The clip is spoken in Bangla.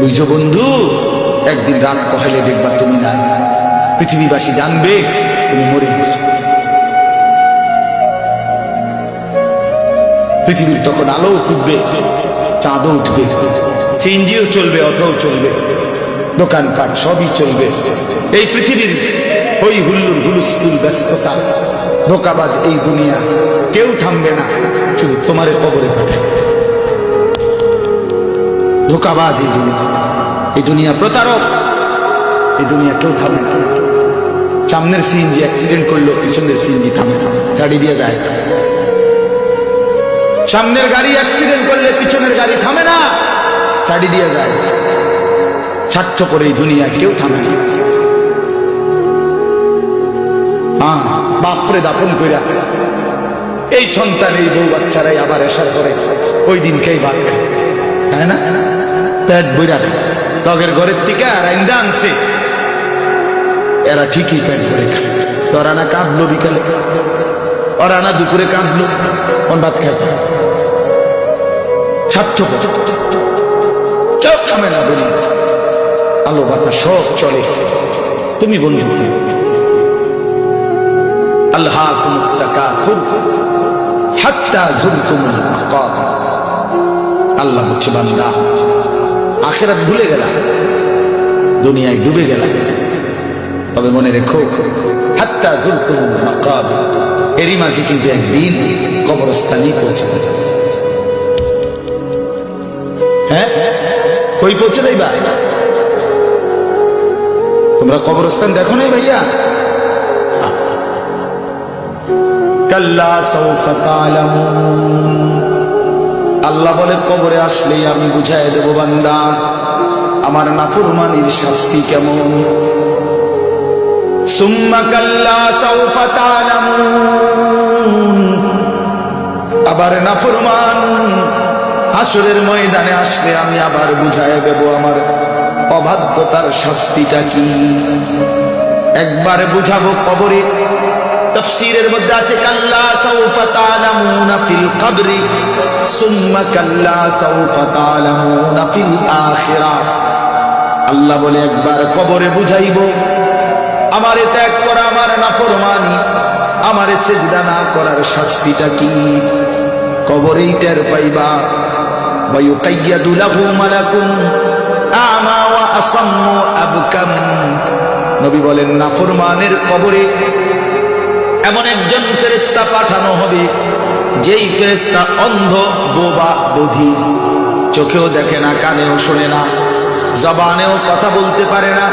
বুঝছ বন্ধু, একদিন রাত কহেলে দেখবা তুমি নাই। পৃথিবীবাসী জানবে তুমি মরে গেছো। পৃথিবীর তখন আলো ফুটবে, চাঁদও উঠবে চেঞ্জিও চলবে, অটোও চলবে, দোকানপাট সবই চলবে। এই পৃথিবীর ওই হুল্লুর হুলুস্কুল ব্যস্ততা, ধোকাবাজ এই দুনিয়া, কেউ থামবে না, শুধু তোমারে কবরে পাঠায় ধোকাবাজ এই দুনিয়া। এই দুনিয়া প্রতারক, এই দুনিয়া কেউ থামে না। সামনের সিএনজি অ্যাক্সিডেন্ট করল, পিছনের সিএনজি থামে না। ছাড়ি দিয়ে যায়। সামনের গাড়ি অ্যাক্সিডেন্ট করলে পিছনের গাড়ি থামে না। ছাড়ি দিয়ে যায়। স্বার্থ করে এই দুনিয়া কেউ থামে না। হ্যাঁ বাপরে দাফন কইরা। এই সন্তান, এই বউ বাচ্চারাই আবার এসার করে ওই দিনকেই ভাত খায়। তাই না? পেট বইরা ঘরের থেকে আর আইন্দা আনছে। এরা ঠিকই পেট ভরে খায় তোরা না কাঁদলো বিকালে? দুপুরে কাঁদলো? ভাত খায়? কেউ থামে না বলি। আলো বাতা সব চলে। তুমি বন্ধু আল্লাহ হাত্তা জুমতুমুল মাকাম আল্লাহ হচ্ছে বান্দা। আখেরাত ভুলে গেলা। দুনিয়ায় ডুবে গেলা। তবে মনে রেখো, হাত্তা জুমতুমুল মাকাম এরই মাঝে কিন্তু একদিন কবরস্থানই পৌঁছে হ্যাঁ? কই পৌঁছে দেবা তোমরা কবরস্থান দেখো নাই ভাইয়া? কাল্লা সাউফা তা'লামুন আল্লাহ বলে, কবরে আসলেই আমি বুঝাই দেব, বান্দা, আমার নাফরমানির শাস্তি কেমন? আবার নাফরমান হাসরের ময়দানে আসলে আমি আবার বুঝাই দেব, আমার অবাধ্যতার শাস্তিটা কি? একবার বুঝাবো কবরে, তফসিরের মধ্যে আছে, কাল্লা সাউফা তা'লামুনা ফিল কবরি সুম্মা কাল্লা সাউফা তা'লামুনা ফিল আখিরাহ আল্লাহ বলে, একবার কবরে বুঝাইব। আমারে ত্যাগ করা, আমার নাফরমানি, আমারে সেজদা না করার শাস্তিটা কি? কবরেই টের পাইবা। লাহু মালাকুন আমা ওয়া আসাম্মু আবকাম। নবী বলেন, নাফরমানের কবরে এমন একজন ফেরেস্তা পাঠানো হবে, যেই ফেরেস্তা অন্ধ, বোবা বধির চোখেও দেখে না, কানেও শোনে না, জবানেও কথা বলতে পারে না।